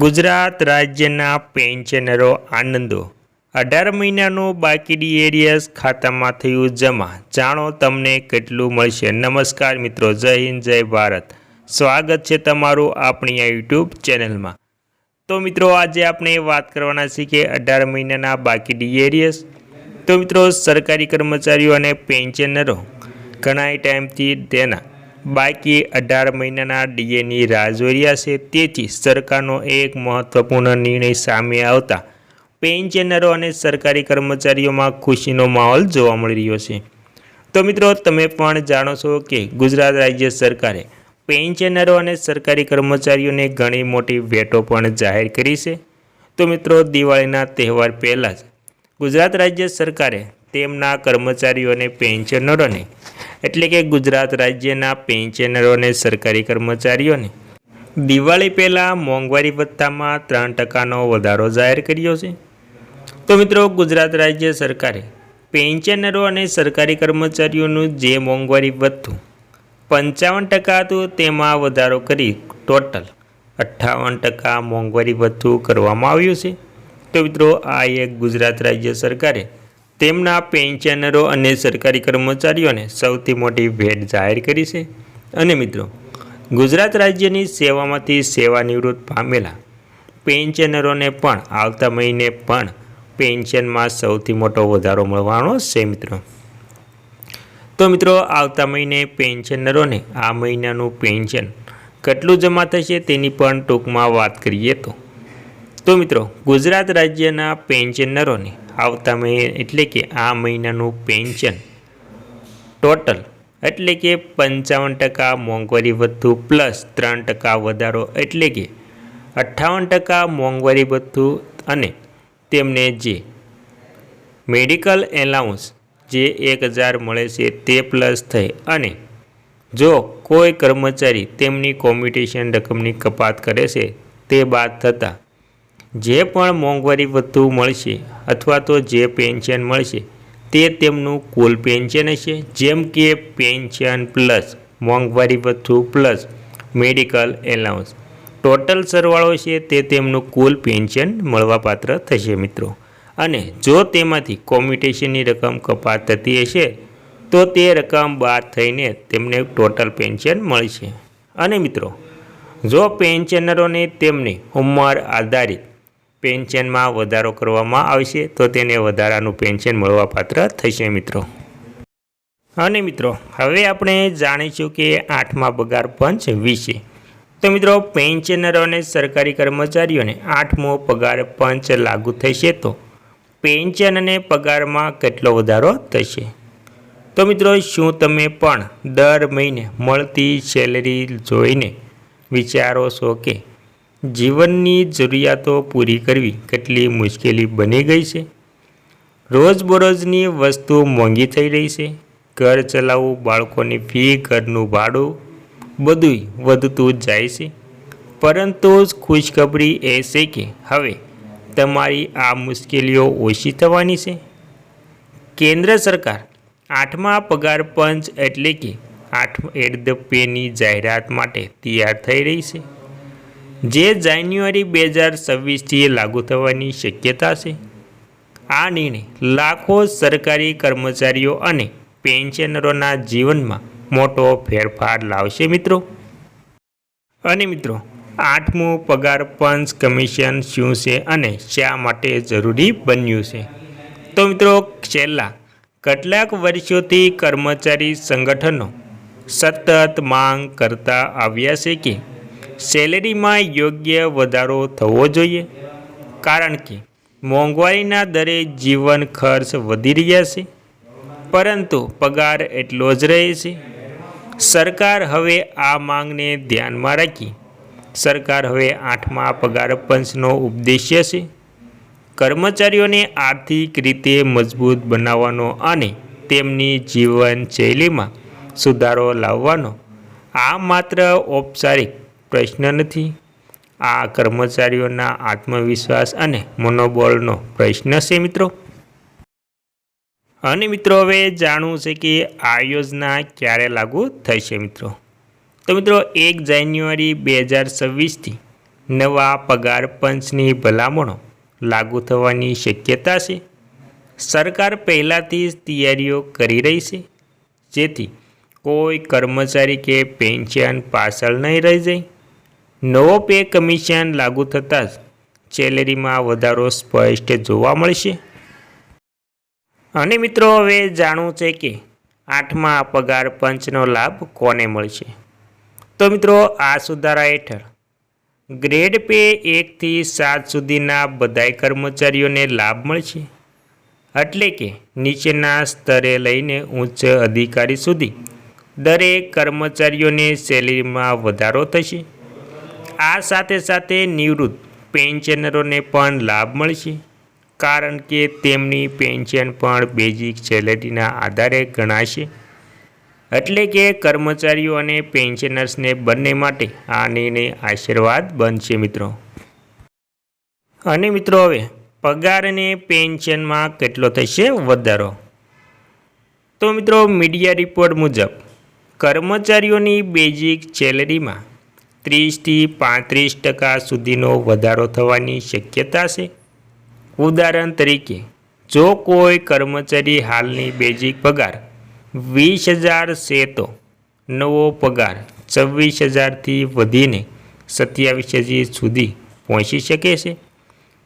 ગુજરાત રાજ્યના પેન્શનરો આનંદો. અઢાર મહિનાનું બાકી ડીએડીએસ ખાતામાં થયું જમા. જાણો તમને કેટલું મળશે. નમસ્કાર મિત્રો, જય હિન્દ, જય ભારત. સ્વાગત છે તમારું આપણી આ યુટ્યુબ ચેનલમાં. તો મિત્રો, આજે આપણે વાત કરવાના છીએ કે અઢાર મહિનાના બાકી ડીએડીએસ તો મિત્રો, સરકારી કર્મચારીઓ અને પેન્શનરો ઘણા ટાઈમથી તેના બાકી અઢાર મહિનાના ડીએની રહ્યા છે. તેથી સરકારનો એક મહત્વપૂર્ણ નિર્ણય સામે આવતા પેન્શનરો અને સરકારી કર્મચારીઓમાં ખુશીનો માહોલ જોવા મળી રહ્યો છે. તો મિત્રો, તમે પણ જાણો છો કે ગુજરાત રાજ્ય સરકારે પેન્શનરો અને સરકારી કર્મચારીઓને ઘણી મોટી ભેટો પણ જાહેર કરી છે. તો મિત્રો, દિવાળીના તહેવાર પહેલાં જ ગુજરાત રાજ્ય સરકારે તેમના કર્મચારીઓ અને પેન્શનરોને એટલે કે ગુજરાત રાજ્યના પેન્શનરો અને સરકારી કર્મચારીઓને. દિવાળી પહેલાં મોંઘવારી ભથ્થામાં ત્રણ ટકાનો વધારો જાહેર કર્યો છે. તો મિત્રો, ગુજરાત રાજ્ય સરકારે પેન્શનરો અને સરકારી કર્મચારીઓનું જે મોંઘવારી ભથ્થું પંચાવન ટકા હતું તેમાં વધારો કરી ટોટલ અઠ્ઠાવન ટકા મોંઘવારી ભથ્થું કરવામાં આવ્યું છે. તો મિત્રો, આ એક ગુજરાત રાજ્ય સરકારે તેમના પેન્શનરો અને સરકારી કર્મચારીઓને સૌથી મોટી ભેટ જાહેર કરી છે. અને મિત્રો, ગુજરાત રાજ્યની સેવામાંથી સેવાનિવૃત્ત પામેલા પેન્શનરોને પણ આવતા મહિને પણ પેન્શનમાં સૌથી મોટો વધારો મળવાનો છે, મિત્રો. તો મિત્રો, આવતા મહિને પેન્શનરોને આ મહિનાનું પેન્શન કેટલું જમા થશે તેની પણ ટૂંકમાં વાત કરીએ તો. તો મિત્રો, ગુજરાત રાજ્યના પેન્શનરોને આવતા મહિને એટલે કે આ મહિનાનું પેન્શન. ટોટલ એટલે કે પંચાવન ટકા મોંઘવારી ભથ્થું પ્લસ ત્રણ ટકા વધારો એટલે કે અઠ્ઠાવન ટકા મોંઘવારી ભથ્થું અને તેમને જે મેડિકલ એલાઉન્સ જે એક હજાર મળે છે તે પ્લસ થઈ અને જો કોઈ કર્મચારી તેમની કોમ્પિટિશન રકમની કપાત કરે છે તે બાદ થતાં જે પણ મોંઘવારી ભથ્થું મળશે અથવા તો જે પેન્શન મળશે, તે તેમનું કુલ પેન્શન હશે. જેમ કે પેન્શન પ્લસ મોંઘવારી ભથ્થું પ્લસ મેડિકલ એલાઉન્સ ટોટલ સરવાળો છે તે તેમનું કુલ પેન્શન મળવાપાત્ર થશે મિત્રો. અને જો તેમાંથી કોમ્યુટેશનની રકમ કપાત થતી હશે, તો તે રકમ બાદ થઈને તેમને ટોટલ પેન્શન મળશે. અને મિત્રો, જો પેન્શનરોને તેમની ઉંમર આધારિત પેન્શનમાં વધારો કરવામાં આવશે તો તેને વધારાનું પેન્શન મળવાપાત્ર થશે મિત્રો. અને મિત્રો, હવે આપણે જાણીશું કે આઠમા પગાર પંચ વિશે. તો મિત્રો, પેન્શનરો અને સરકારી કર્મચારીઓને આઠમો પગાર પંચ લાગુ થશે તો પેન્શન અને પગારમાં કેટલો વધારો થશે? તો મિત્રો, શું તમે પણ દર મહિને મળતી સેલરી જોઈને વિચારો છો કે જીવનની જરૂરિયાતો પૂરી કરવી કેટલી મુશ્કેલી બની ગઈ છે? રોજબરોજની વસ્તુ મોંઘી થઈ રહી છે, ઘર ચલાવવું, બાળકોની ફી, ઘરનું ભાડું બધું વધતું જાય છે. પરંતુ ખુશખબરી એ છે કે હવે તમારી આ મુશ્કેલીઓ ઓછી થવાની છે. કેન્દ્ર સરકાર આઠમા પગાર પંચ એટલે કે આઠ એટ ધ પેની જાહેરાત માટે તૈયાર થઈ રહી છે. જે જાન્યુઆરી બે હજાર છવ્વીસથી લાગુ થવાની શક્યતા છે. આ નિર્ણય લાખો સરકારી કર્મચારીઓ અને પેન્શનરોના જીવનમાં મોટો ફેરફાર લાવશે મિત્રો. અને મિત્રો, આઠમું પગાર પંચ કમિશન શું છે અને શા માટે જરૂરી બન્યું છે? તો મિત્રો, છેલ્લા કેટલાક વર્ષોથી કર્મચારી સંગઠનો સતત માંગ કરતા આવ્યા છે કે સેલેરીમાં યોગ્ય વધારો થવો જોઈએ. કારણ કે મોંઘવારીના દરે જીવન ખર્ચ વધી રહ્યા છે. પરંતુ પગાર એટલો જ રહે છે. સરકાર હવે આ માંગને ધ્યાનમાં રાખી સરકાર હવે આઠમા પગાર પંચનો ઉદ્દેશ્ય છે. કર્મચારીઓને આર્થિક રીતે મજબૂત બનાવવાનો અને તેમની જીવનશૈલીમાં સુધારો લાવવાનો આ માત્ર ઔપચારિક પ્રશ્ન નથી. આ કર્મચારીઓના આત્મવિશ્વાસ અને મનોબળનો પ્રશ્ન છે મિત્રો. અને મિત્રો, હવે જાણવું છે કે આ યોજના ક્યારે લાગુ થશે મિત્રો? તો મિત્રો, એક જાન્યુઆરી બે હજાર છવ્વીસથી નવા પગાર પંચની ભલામણો લાગુ થવાની શક્યતા છે. સરકાર પહેલાંથી જ તૈયારીઓ કરી રહી છે. જેથી કોઈ કર્મચારી કે પેન્શન પાછળ નહીં રહી જાય. નવો પે કમિશન લાગુ થતાં જ સેલેરીમાં વધારો સ્પષ્ટ જોવા મળશે. અને મિત્રો, હવે જાણવું છે કે આઠમા પગાર પંચનો લાભ કોને મળશે? તો મિત્રો, આ સુધારા હેઠળ ગ્રેડ પે એકથી સાત સુધીના બધાય કર્મચારીઓને લાભ મળશે. એટલે કે નીચેના સ્તરે લઈને ઉચ્ચ અધિકારી સુધી દરેક કર્મચારીઓને સેલેરીમાં વધારો થશે. આ સાથે સાથે નિવૃત્ત પેન્શનરોને પણ લાભ મળશે. કારણ કે તેમની પેન્શન પણ બેઝિક સેલેરીના આધારે ગણાશે. એટલે કે કર્મચારીઓ અને પેન્શનર્સને બંને માટે આ નિર્ણય આશીર્વાદ બનશે મિત્રો. અને મિત્રો હવે પગાર અને પેન્શનમાં કેટલો થશે વધારો? તો મિત્રો મીડિયા રિપોર્ટ મુજબ કર્મચારીઓની બેઝિક સેલેરીમાં ત્રીસથી પાંત્રીસ ટકા સુધીનો વધારો થવાની શક્યતા છે. ઉદાહરણ તરીકે, જો કોઈ કર્મચારી હાલની બેઝિક પગાર વીસ હજાર છે તો નવો પગાર છવ્વીસ હજારથી વધીને સત્યાવીસ હજાર સુધી પહોંચી શકે છે.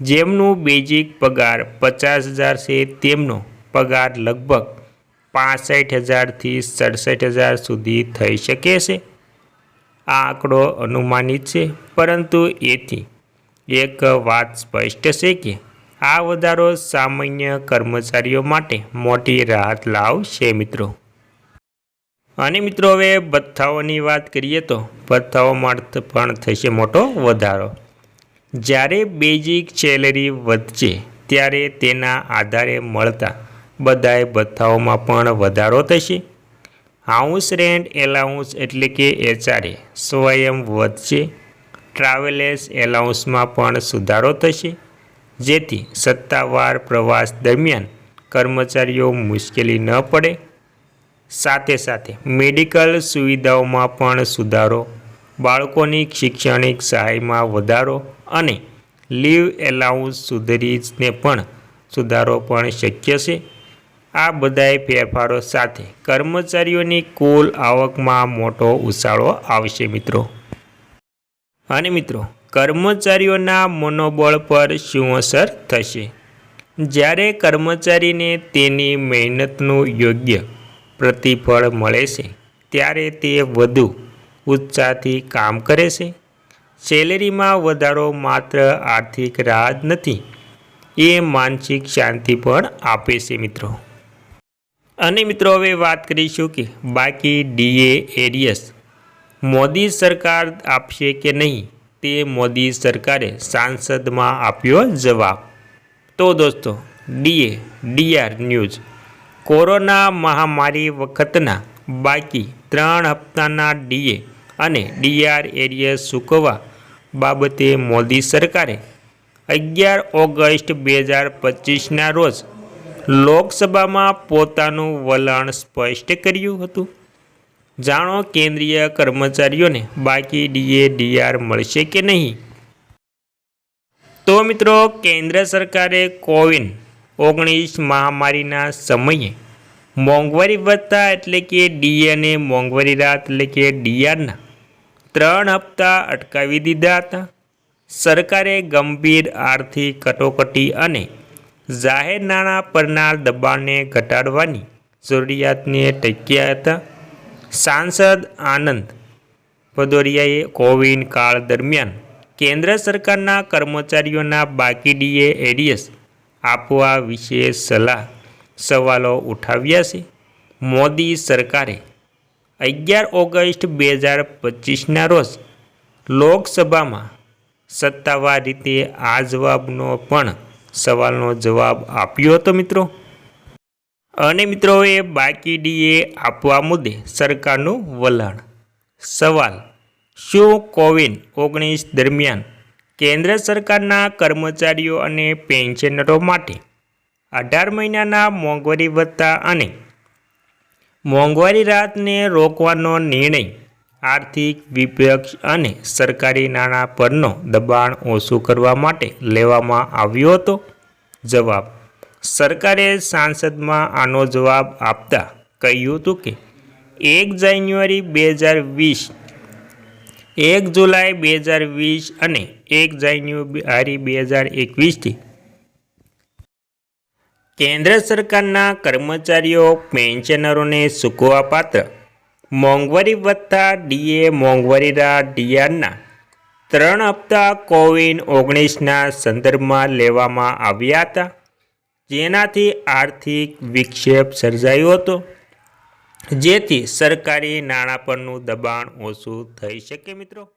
જેમનું બેઝિક પગાર પચાસ હજાર છે, તેમનો પગાર લગભગ પાસઠ હજારથી સડસઠ હજાર સુધી થઈ શકે છે. આ આંકડો અનુમાનિત છે. પરંતુ એથી એક વાત સ્પષ્ટ છે કે આ વધારો સામાન્ય કર્મચારીઓ માટે મોટી રાહત લાવશે મિત્રો. અને મિત્રો, હવે ભથ્થાઓની વાત કરીએ તો ભથ્થાઓમાં પણ થશે મોટો વધારો. જ્યારે બેઝિક સેલરી વધશે, ત્યારે તેના આધારે મળતા બધાય ભથ્થાઓમાં પણ વધારો થશે. હાઉસ રેન્ટ એલાઉન્સ એટલે કે એચઆરએ. સ્વયં વધશે ટ્રાવેલર્સ એલાઉન્સમાં પણ સુધારો થશે. જેથી સત્તાવાર પ્રવાસ દરમિયાન કર્મચારીઓ મુશ્કેલી ન પડે. સાથે સાથે મેડિકલ સુવિધાઓમાં પણ સુધારો, બાળકોની શૈક્ષણિક સહાયમાં વધારો અને લીવ એલાઉન્સ સુધરીને પણ સુધારો પણ શક્ય છે. આ બધાય ફેરફારો સાથે કર્મચારીઓની કુલ આવકમાં મોટો ઉછાળો આવશે મિત્રો. અને મિત્રો, કર્મચારીઓના મનોબળ પર શું અસર થશે? જ્યારે કર્મચારીને તેની મહેનતનું યોગ્ય પ્રતિફળ મળે છે, ત્યારે તે વધુ ઉત્સાહથી કામ કરે છે. સેલેરીમાં વધારો માત્ર આર્થિક રાહત નથી, એ માનસિક શાંતિ પણ આપે છે મિત્રો. અને મિત્રો હવે વાત કરીશું કે બાકી ડીએ એરિયસ, મોદી સરકાર આપશે કે નહીં? તે મોદી સરકારે સાંસદમાં આપ્યો જવાબ. તો દોસ્તો, ડીએ, ડીઆર ન્યૂઝ. કોરોના મહામારી વખતના બાકી ત્રણ હપ્તાના ડીએ અને ડીઆર એરિયસ ચૂકવવા બાબતે મોદી સરકારે અગિયાર ઓગસ્ટ બે હજાર પચીસના રોજ લોકસભામાં પોતાનું વલણ સ્પષ્ટ કર્યું હતું. જાણો કેન્દ્રીય કર્મચારીઓને બાકી ડીએ, ડીઆર મળશે કે નહીં? તો મિત્રો, કેન્દ્ર સરકારે કોવિન ઓગણીસ મહામારીના સમયે મોંઘવારી વધતા એટલે કે ડીએને મોંઘવારી રાહત એટલે કે ડીઆરના ત્રણ હપ્તા અટકાવી દીધા હતા. સરકારે ગંભીર આર્થિક કટોકટી અને જાહેર નાણાં પરના દબાણને ઘટાડવાની જરૂરિયાતને ટક્યા હતા. સાંસદ આનંદ ભદોરિયાએ કોવિડ કાળ દરમિયાન કેન્દ્ર સરકારના કર્મચારીઓના બાકી ડીએ એરિયસ આપવા વિશે સલાહ સવાલો ઉઠાવ્યા છે. મોદી સરકારે અગિયાર ઓગસ્ટ બે હજાર પચીસના રોજ લોકસભામાં સત્તાવાર રીતે આ જવાબનો પણ સવાલનો જવાબ આપ્યો હતો મિત્રો. અને મિત્રો, એ બાકી ડીએ આપવા મુદ્દે સરકારનું વલણ. સવાલ, શું કોવિન ઓગણીસ દરમિયાન કેન્દ્ર સરકારના કર્મચારીઓ અને પેન્શનરો માટે અઢાર મહિનાના મોંઘવારી ભથ્થા અને મોંઘવારી રાતને રોકવાનો નિર્ણય આર્થિક વિપક્ષ અને સરકારી નાણાં પરનો દબાણ ઓછું કરવા માટે લેવામાં આવ્યો હતો. જવાબ, સરકારે સાંસદમાં આનો જવાબ આપતા કહ્યું હતું કે, એક જાન્યુઆરી બે હજાર વીસ, એક જુલાઈ બે હજાર વીસ અને એક જાન્યુઆરી બે હજાર એકવીસથી કેન્દ્ર સરકારના કર્મચારીઓ, પેન્શનરોને ચૂકવવાપાત્ર મોંઘવારી વત્તા ડીએ મોંઘવારીના ડીઆરના ત્રણ હપ્તા કોવિન ઓગણીસના સંદર્ભમાં લેવામાં આવ્યા હતા. જેનાથી આર્થિક વિક્ષેપ સર્જાયો હતો. જેથી સરકારી નાણાં પરનું દબાણ ઓછું થઈ શકે, મિત્રો.